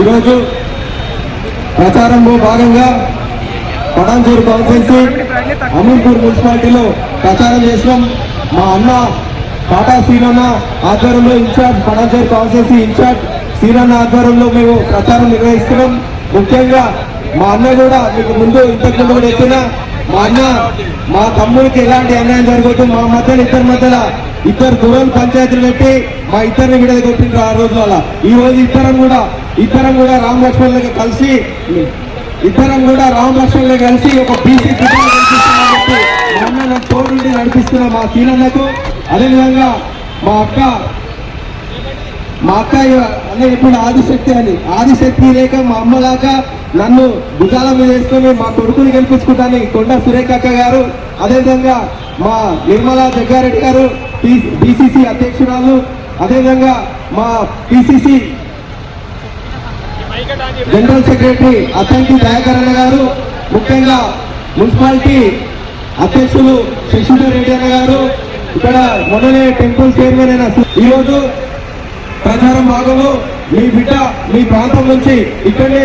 ఈరోజు ప్రచారంలో భాగంగా పటాన్చూరు కాన్ఫరెన్స్ అమీర్పూర్ మున్సిపాలిటీలో ప్రచారం చేసినాం. మా అన్న టాటా సీనన్న ఆధ్వర్యంలో ఇన్ఛార్జ్ పటాన్చూరు కాన్ఫరెన్స్ ఇన్ఛార్జ్ సీనన్న ఆధ్వర్యంలో మేము ప్రచారం నిర్వహిస్తున్నాం. ముఖ్యంగా మా అన్న కూడా మీకు ముందు ఇంతకు ముందు కూడా ఎత్తున మా అన్న మా తమ్ముడికి ఎలాంటి అన్యాయం జరగదు మా మధ్యన ఇద్దరి మధ్యలో ఇద్దరు దూరం పంచాయతీలు పెట్టి మా ఇద్దరిని విడుదల కొట్టిండ్రు ఆ రోజు ఈ రోజు ఇద్దరం కూడా ఇద్దరం కూడా రామ్ లక్ష్మణ్ కలిసి ఇద్దరం కూడా రామ్ లక్ష్మణ్ కలిసి ఒక బీసీ నాకు తోడుండి నడిపిస్తున్న మా సీనన్నకు అదేవిధంగా మా అక్క మా అక్క అనే ఇప్పుడు ఆదిశక్తి అని. ఆదిశక్తి లేక మా అమ్మ దాకా నన్ను భుజాల మీద వేసుకొని మా కొడుకుని గెలిపించుకుంటాను కొండ సురేఖ అక్క గారు అదేవిధంగా మా నిర్మలా జగ్గారెడ్డి గారు బీసీసీ అధ్యక్షురాలు అదేవిధంగా మా పిసిసి జనరల్ సెక్రటరీ అత్తంకి దయాకరణ గారు ముఖ్యంగా మున్సిపాలిటీ అధ్యక్షులు శశిధర్ రెడ్డి అన్న గారు ఇక్కడ మొన్ననే టెంపుల్ చైర్మన్ అయిన ఈరోజు ప్రచారం భాగంలో మీ బిడ్డ మీ ప్రాంతం నుంచి ఇక్కడనే